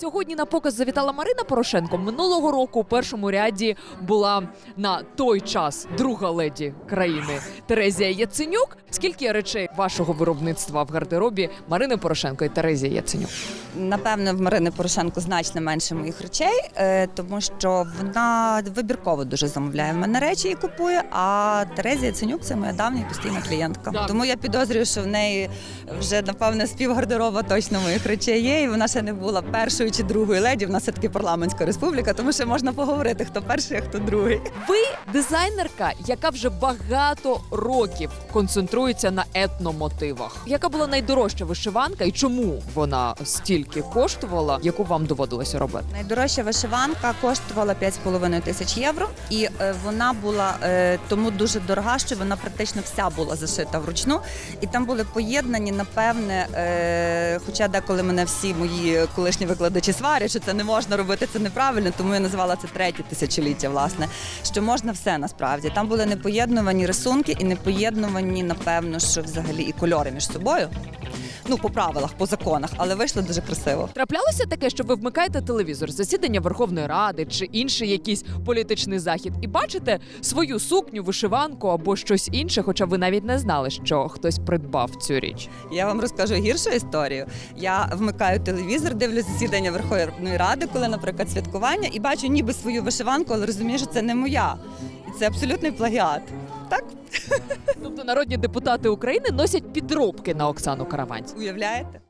Сьогодні на показ завітала Марина Порошенко. Минулого року у першому ряді була на той час друга леді країни Терезія Яценюк. Скільки речей вашого виробництва в гардеробі Марини Порошенко і Терезія Яценюк? Напевно, в Марини Порошенко значно менше моїх речей, е, тому що вона вибірково дуже замовляє в мене речі і купує. А Терезія Ценюк це моя давня і постійна клієнтка. Так. Тому я підозрюю, що в неї вже напевне співгардероба точно моїх речей є. І вона ще не була першою чи другою леді. В нас все таки парламентська республіка, тому що можна поговорити, хто перший, а хто другий. Ви дизайнерка, яка вже багато років концентрується на етномотивах. Яка була найдорожча вишиванка і чому вона стільки коштувала, яку вам доводилося робити? Найдорожча вишиванка коштувала 5,5 тисяч євро, і е, вона була е, тому дуже дорога, що вона практично вся була зашита вручну. І там були поєднані, напевне, е, хоча деколи мене всі мої колишні викладачі сварять, що це не можна робити, це неправильно, тому я назвала це третє тисячоліття, власне, що можна все насправді. Там були непоєднувані рисунки і непоєднувані, напевно, що взагалі і кольори між собою. Ну, по правилах, по законах, але вийшло дуже красиво. Траплялося таке, що ви вмикаєте телевізор, засідання Верховної Ради чи інший якийсь політичний захід, і бачите свою сукню, вишиванку або щось інше, хоча ви навіть не знали, що хтось придбав цю річ. Я вам розкажу гіршу історію. Я вмикаю телевізор, дивлюсь засідання Верховної Ради, коли, наприклад, святкування, і бачу ніби свою вишиванку, але розумію, що це не моя. І це абсолютний плагіат. Так Тобто народні депутати України носять підробки на Оксану Караванську. уявляєте?